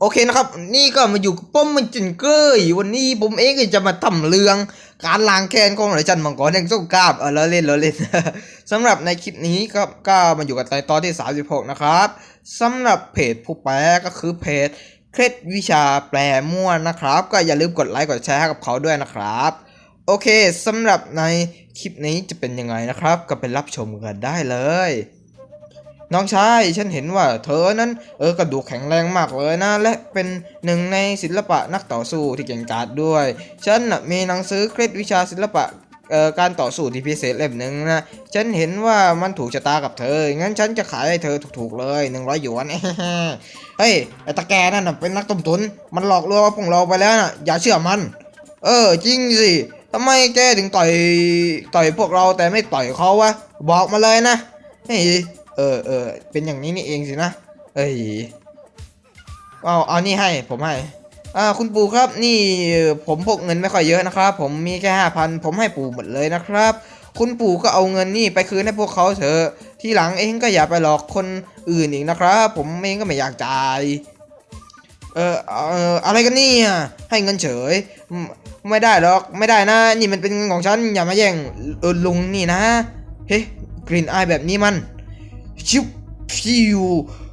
โอเคนะครับ นี่ก็มาอยู่ป้อมมันจินเกยวันนี้ผมเองก็จะมาทำเรื่องการล้างแค้นของหลาจันมังกรแห่งสงครามเออเราเล่นเราเล่นสำหรับในคลิปนี้ก็ก็มาอยู่กับในตอนที่ 36 นะครับสำหรับเพจผู้แปลก็คือเพจเคล็ดวิชาแปลมั่วนะครับ ก็อย่าลืมกดไลค์กดแชร์ให้กับเขาด้วยนะครับ โอเคสำหรับในคลิปนี้จะเป็นยังไงนะครับ ก็ไปรับชมกันได้เลย น้องชายฉันเห็นว่าเธอนั้น เออกระดูกแข็งแรงมากเลยนะ และเป็นหนึ่งในศิลปะนักต่อสู้ที่เก่งกาจด้วย ฉันนะมีหนังสือเคล็ดวิชาศิลปะการต่อสู้ที่พิเศษเล่มหนึ่งนะ ฉันเห็นว่ามันถูกชะตากับเธอ งั้นฉันจะขายให้เธอถูกๆเลยหนึ่งร้อยหยวน เฮ้ย ไอ้ตะแกนั่นเป็นนักต้มตุน มันหลอกลวงพวกเราไปแล้วนะอย่าเชื่อมัน เออ จริงสิ ทำไมแกถึงต่อยต่อยพวกเราแต่ไม่ต่อยเขาวะบอกมาเลยนะเฮ้ยเออเออเป็นอย่างนี้นี่เองสินะเอ้ยเอาเอานี่ให้ผมให้อ่าคุณปู่ครับนี่ผมพกเงินไม่ค่อยเยอะนะครับ ผมมีแค่ห้าพันผมให้ปู่หมดเลยนะครับ คุณปู่ก็เอาเงินนี่ไปคืนให้พวกเขาเถอะทีหลังเองก็อย่าไปหลอกคนอื่นอีกนะครับ ผมเองก็ไม่อยากจ่ายเออเอออะไรกันนี่ให้เงินเฉย ไม่ได้หรอก ไม่ได้นะ นี่มันเป็นเงินของฉัน อย่ามาแย่งเออลุงนี่นะ เฮ้กลิ่นอายแบบนี้มัน ชิบฟิว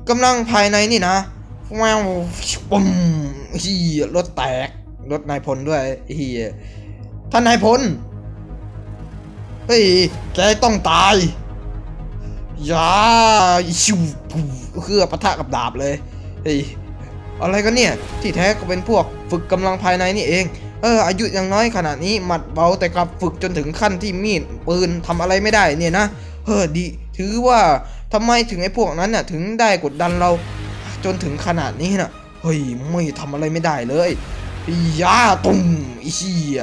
กำลังภายในนี่นะแววปุ่มเฮียรถแตก รถนายพลด้วยเฮียท่านนายพล เฮ้ย แกต้องตายอย่าชิวเครือปะทะกับดาบเลย เฮ้ย อะไรกันเนี่ย ที่แท้ก็เป็นพวกฝึกกำลังภายในนี่เอง เอออายุยังน้อยขนาดนี้หมัดเบาแต่กลับฝึกจนถึงขั้นที่มีดปืนทำอะไรไม่ได้เนี่ยนะเฮ้อดี ถือว่าทำไมถึงไอ้พวกนั้นน่ะถึงได้กดดันเรา จนถึงขนาดนี้น่ะเฮ้ยไม่ทำอะไรไม่ได้เลยยาตุ่มอีเชี่ย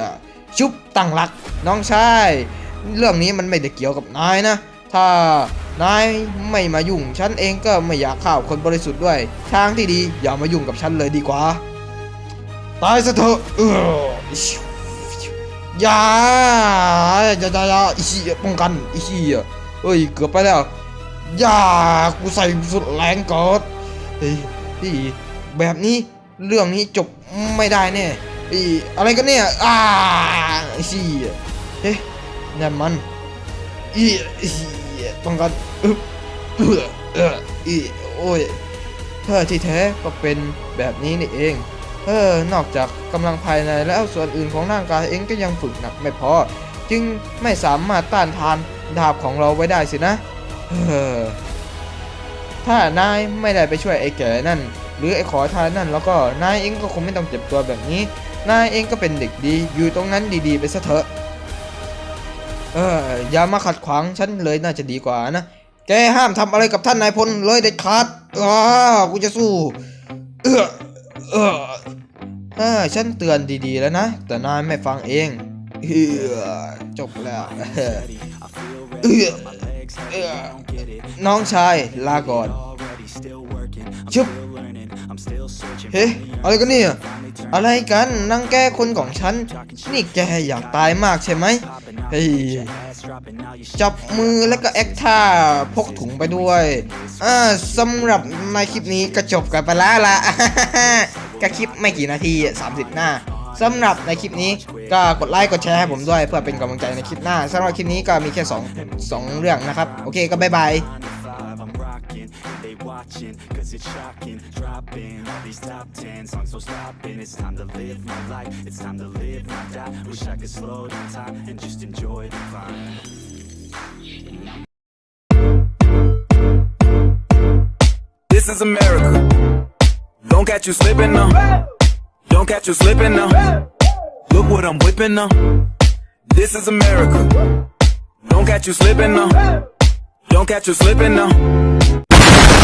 ชุบตั้งหลักน้องชายเรื่องนี้มันไม่ได้เกี่ยวกับนายนะ ถ้านายไม่มายุ่งฉันเองก็ไม่อยากข่าวคนบริสุทธิ์ด้วย ทางที่ดีอย่ามายุ่งกับฉันเลยดีกว่า ตายซะเถอะ ยาอย่าอย่าอย่าอีเหี้ยป้องกันอีเหี้ยเฮ้ยเกือบไปแล้วยากูใส่สุดแรงก่อนเฮ้ยพี่แบบนี้เรื่องนี้จบไม่ได้แน่อีอะไรกันเนี่ยอ่าอีเหี้ยเฮ้ยนั่นมันอีอีป้องกันอึ๊บเออเอออีโอ้ยเธอที่แท้ก็เป็นแบบนี้นี่เอง เออ นอกจากกำลังภายในแล้วส่วนอื่นของร่างกายเองก็ยังฝึกหนักไม่พอ จึงไม่สามารถต้านทานดาบของเราไว้ได้สินะ เออ ถ้านายไม่ได้ไปช่วยไอ้แก่นั่น หรือไอ้ขอทานนั่นแล้วก็นายเองก็คงไม่ต้องเจ็บตัวแบบนี้ นายเองก็เป็นเด็กดี อยู่ตรงนั้นดีๆ ไปซะเถอะ เออ อย่ามาขัดขวางฉันเลยน่าจะดีกว่านะ แกห้ามทำอะไรกับท่านนายพลเลยเด็ดขาดอ้ากูจะสู้ เออเออ เออ ฉันเตือนดีๆแล้วนะ แต่นายไม่ฟังเองเออจบแล้วเออเออน้องชายลาก่อนชุบเฮ้อะไรกันเนี่ยอะไรกันนังแก้คนของฉัน นี่แกอยากตายมากใช่ไหมเฮ้ยจับมือแล้วก็แอคท่าพกถุงไปด้วยอ่าสำหรับในคลิปนี้ก็จบกันไปแล้วละ ก็คลิปไม่กี่นาที 30 หน้าสำหรับในคลิปนี้ก็กดไลค์กดแชร์ให้ผมด้วย เพื่อเป็นกำลังใจในคลิปหน้าสำหรับคลิปนี้ก็มีแค่2 2เรื่องนะครับ โอเคก็บ๊ายบาย they watching, cause it's shocking. Dropping all these top 10 songs, so stopping. It's time to live my life, it's time to live, not die. Wish I could slow down time and just enjoy the climb. This is America. Don't catch you slipping now. Don't catch you slipping now. Look what I'm whipping now. This is America. Don't catch you slipping now. Don't catch you slipping now.